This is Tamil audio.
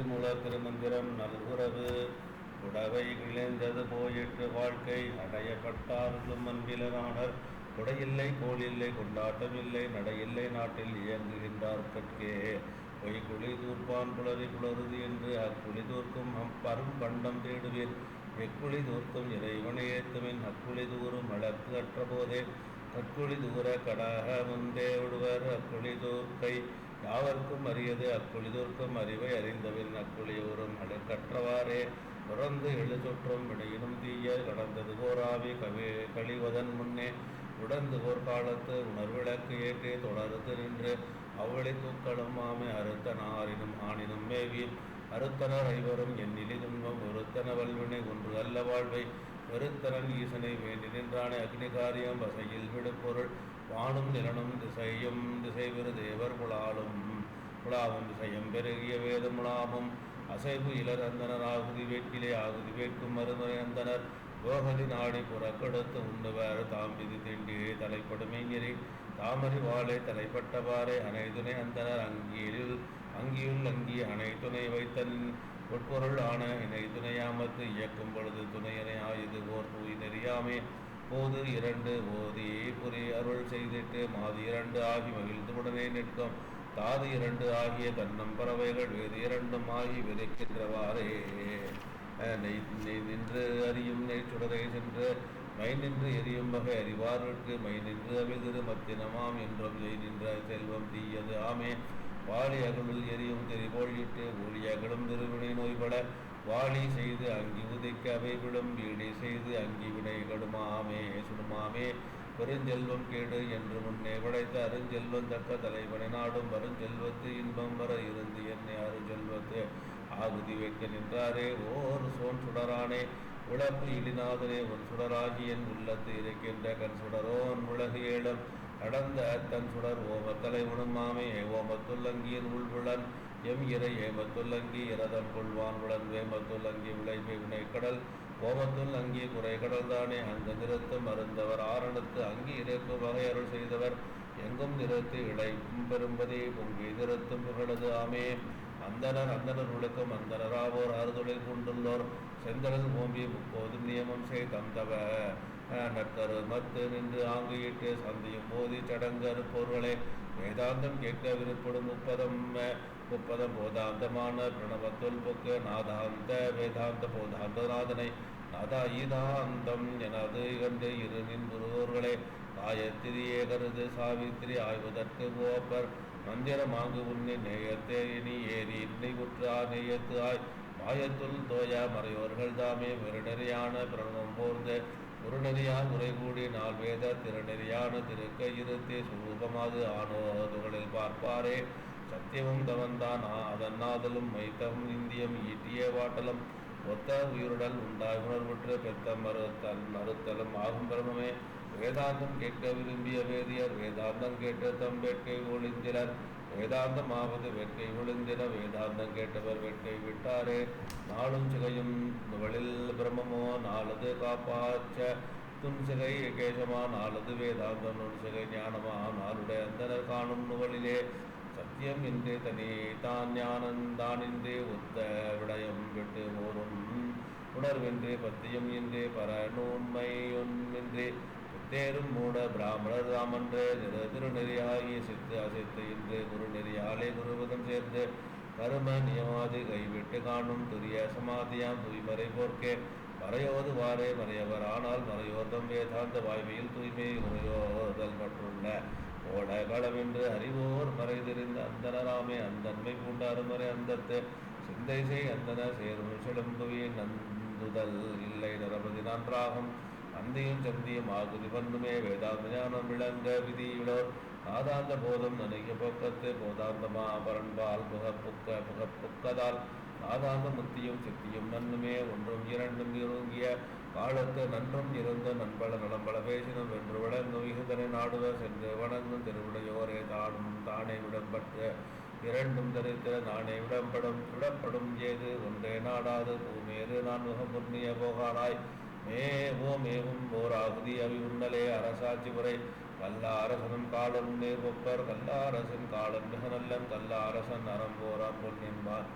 திருமுல திருமந்திரம் நல்குறவு உடவை கிழிந்தது போயிற்று வாழ்க்கை. அடையப்பட்டார்களும் அன்பிலனானர் கொடையில்லை கோளில்லை கொண்டாட்டம் இல்லை நடையில்லை நாட்டில் இயங்குகின்றார் கற்கே. பொய் குழி தூர்ப்பான் குளறி புலருது என்று அக்குழி தூர்க்கும். அப்பரும் பண்டம் தேடுவேன். எக்குழி தூர்க்கும் இறைவனை ஏத்துவேன். அக்குழி தூரும் அழகு அற்ற போதே கற்குழி தூர கடாக முந்தே விடுவர் அக்குழி தூர்க்கை யாவர்க்கும் அறியது அக்குழிதோர்க்கும் அறிவை அறிந்தவின் அக்குழி ஊரும் அடற்கற்றவாறே துறந்து எழு வினையினும் தீய கடந்தது கோராவி கவி கழிவதன் முன்னே. உடந்து போர்க்காலத்து உணர்விளக்கு ஏற்றி தொடர்ந்து நின்று அவ்வளி தூக்களும் ஆமை அறுத்தனாரினும் ஆனினும் ஆணினும் மேவி. அறுத்தனர் ஐவரும் எண்ணிலி துன்பம் ஒருத்தன வல்வினை ஒன்று அல்ல வாழ்வை. வெறுத்தனன் ஈசனை வேண்டி நின்றானே அக்னி காரியம் வசையில் விடுபொருள். வானும் நிலனும் திசையும் திசை விரு புலாவும் திசையும் பெருகிய வேதமுலாமும் அசைவு இலர் ஆகுதி வேட்டிலே ஆகுதி வேட்கும் மறுமுறை அந்தனர் கோகதி நாடி புறக்கெடுத்து உண்டுவர் தாம்பிதி திண்டியே தலைப்படுமைஞரி தாமரை வாழை தலைப்பட்டவாறே அனைத்துணை அந்தனர். அங்கியில் அங்கியுள் அங்கி அனைத்துணை வைத்தன். உட்பொருள் ஆன இணை துணையாமத்து இயக்கும் பொழுது துணையனை ஆயுது ஓர் தூய் நெறியாமே போது இரண்டு ஓதி புரி அருள் செய்திட்டு மாது இரண்டு ஆகி மகிழ்ந்து உடனே நிற்கும். தாது இரண்டு ஆகிய தன்னம் பறவைகள் வேறு இரண்டும் ஆகி விதைக்கின்றவாறே. நெய் நெய் நின்று அறியும் நெய் சுடரை சென்று மை நின்று எரியும் வகை அறிவார்களுக்கு மை நின்று அவிதிரு மத்தினமாம் என்றும் ஜெய் நின்ற செல்வம் தீயது ஆமே. வாளி அகலில் எரியும் தெரிபோல் ஊழி ஒளி அகலும் திருவினை நோய்பட வாளி செய்து அங்கி உதைக்க அவை விடும் வீடை செய்து அங்கி வினை கடுமாமே சுடுமாமே. பெருஞ்செல்வம் கேடு என்று முன்னே உழைத்த அருஞ்செல்வம் தக்க தலைவனை நாடும் வருஞ்செல்வத்து இன்பம் வர இருந்து என்னை அருஞ்செல்வத்து ஆகுதி வைக்க நின்றாரே. ஓர் சோன் சுடரானே உழப்பு இடிநாதனே உன் சுடராகி என் உள்ளத்து இருக்கின்ற கண் சுடரோன் உலகு ஏழம். கடந்த தன் சுடர் ஓமத்தலை உணமாமே ஓமத்துள்ளங்கியின் உள்வுளன் எம் இறை ஏமத்துள்ளங்கி இரதம் கொள்வான் உளன் வேமத்துள்ளங்கி விளைவை வினைக்கடல். கோபத்துள் அங்கே குறை கடல்தானே அந்த நிறத்தும் மருந்தவர். ஆரணத்து அங்கே இருக்கும் வகை அருள் செய்தவர். எங்கும் நிறத்து இழை பெரும்பதே பொங்கி நிறத்தும் புகழது. ஆமே அந்தனர் அந்தனர் உழுக்கும் அந்தனராவோர் அறுதொழில் கொண்டுள்ளோர் செந்தழல் ஓம்பி முப்போதும் நியமம் செய்தந்தவர். நட்கரு மத்து நின்று ஆங்கியிட்டு சந்தியும் போதி சடங்கர் பொருளே. வேதாந்தம் கேட்க விருப்படும் முப்பதம் முப்பதம் போதாந்தமான பிரணவத்துல் புக்கு நாதாந்த வேதாந்த போதாந்தநாதனை. நாதா ஈதாந்தம் எனது கண்டு இருமின் குருவோர்களே. காயத்திரியே கருது சாவித்திரி ஆய்வதற்கு கோப்பர் மந்திரமாங்கு உன்னை நேயத்தே இனி ஏறி இன்னை குற்றா நேயத்து ஆய். மாயத்துள் தோயா மறையோர்கள் தாமே வெறுநெறியான பிரணவம் போர்ந்து குருநெறியான் உரை நாள் வேத திருநெறியான திருக்க இருத்தே சுரூபமாது ஆனோதுகளில் பார்ப்பாரே. சத்தியமும் தவந்தான் அதன்னாதலும் மைத்தம் இந்தியம் ஈட்டிய வாட்டலும். ஒத்த உயிருடல் உண்டாய் உணர்வுற்று பெத்த மறுத்தல் மறுத்தலும் ஆகும் பிரமே வேதாந்தம் கேட்க விரும்பிய வேதியர் வேதாந்தம் கேட்டு தம் ஒளிந்திலர் வேதாந்தமாவது வேட்கை விழுந்திட வேதாந்தம் கேட்டவர் வேட்கை விட்டாரே. நாளும் சிகையும் வழில் பிரம்மமோ நாளது காப்பாச்ச துன்சிகை கேசமா நாளது வேதாந்தம் நுண்சிகை ஞானமா நாளுடைய அந்தனர் காணும் நுவலிலே. சத்தியம் இன்றே தனி தான் ஞானந்தானின்றே ஒத்த விடயம் விட்டு ஓரும். உணர்வின்றே பத்தியம் இன்றே பர நூன்மை ஒன்றின்றே தேரும் மூட பிராமணர் ராமன்றே நிற திருநெறியாகிய சித்து அசித்து இன்று குரு நெறியாலே குருவதம் சேர்ந்து கரும நியமாதி கைவிட்டு காணும் துரிய சமாதியாம் தூய்மறை போர்க்கே. மறையோது வாரே மறையவர் ஆனால் மறையோர்தம் வேதாந்த வாய்மையில் தூய்மை உரையோதல் மற்றுள்ள ஓட களமென்று அறிவோர் மறைதிருந்த அந்தனராமே அந்தன்மை பூண்ட அருமறை அந்தத்து. சிந்தை செய் அந்தன சேரும் செழும்புவியின் நந்துதல் இல்லை நரபதி நன்றாகும். அந்தியும் சந்தியும் ஆகுதி பண்ணுமே வேதாந்த ஞானம் விளங்க விதியுளோர். ஆதாந்த போதம் நனைய போக்கத்து போதாந்தமா பரன்பால் புகப்புக்க புகப்புக்கதால். ஆதாந்த முத்தியும் சித்தியும் நன்னுமே ஒன்றும் இரண்டும் இருங்கிய காலத்து நன்றும் இருந்த நண்பல நலம்பல பேசினும் என்று விளங்கும் விகுதனை நாடுவ சென்று வணங்கும் திருவிடையோரே தானும் தானே விடம்பட்டு இரண்டும் தரித்திர நானே விடம்படும் விடப்படும் ஏது? ஒன்றே நாடாது பூமேறு நான் முகம் புண்ணிய போகானாய். மேவோம் ஏவும் ஓர் ஆகுதி அவி உன்னலே அரசாட்சி முறை. கல்ல அரசனும் காலம் நேர் ஒப்பர் கல்ல அரசன் காலம் மிக நல்லன் கல்ல அரசன் அறம் போராம் பொன்னின்பான்